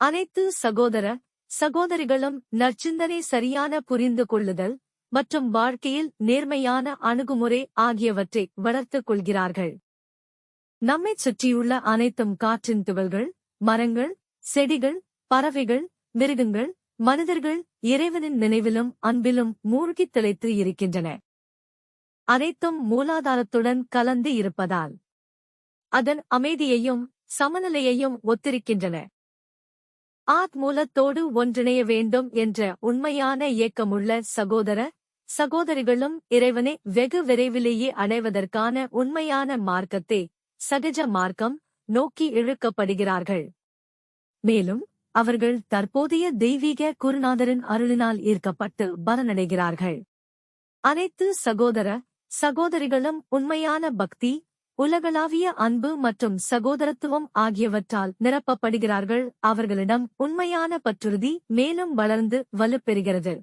அனைத்து சகோதர சகோதரிகளும் நற்சிந்தனை சரியான புரிந்து கொள்ளுதல் மற்றும் வாழ்க்கையில் நேர்மையான அணுகுமுறை ஆகியவற்றை வளர்த்துக் கொள்கிறார்கள். நம்மைச் சுற்றியுள்ள அனைத்தும் காற்றின் துகள்கள் மரங்கள் செடிகள் பறவைகள் மிருகங்கள் மனிதர்கள் இறைவனின் நினைவிலும் அன்பிலும் மூழ்கித் திளைத்து இருக்கின்றன. அனைத்தும் மூலாதாரத்துடன் கலந்து இருப்பதால் அதன் அமைதியையும் சமநிலையையும் ஒத்திருக்கின்றன. ஆத்மூலத்தோடு ஒன்றிணைய வேண்டும் என்ற உண்மையான இயக்கமுள்ள சகோதர சகோதரிகளும் இறைவனை வெகு விரைவிலேயே அடைவதற்கான உண்மையான மார்க்கத்தை சகஜ மார்க்கம் நோக்கி இழுக்கப்படுகிறார்கள். மேலும் அவர்கள் தற்போதைய தெய்வீக குருநாதரின் அருளினால் ஈர்க்கப்பட்டு பலனடைகிறார்கள். அனைத்து சகோதர சகோதரிகளும் உண்மையான பக்தி உலகளாவிய அன்பு மற்றும் சகோதரத்துவம் ஆகியவற்றால் நிரப்பப்படுகிறார்கள். அவர்களிடம் உண்மையான பற்றுறுதி மேலும் வளர்ந்து வலுப்பெறுகிறது.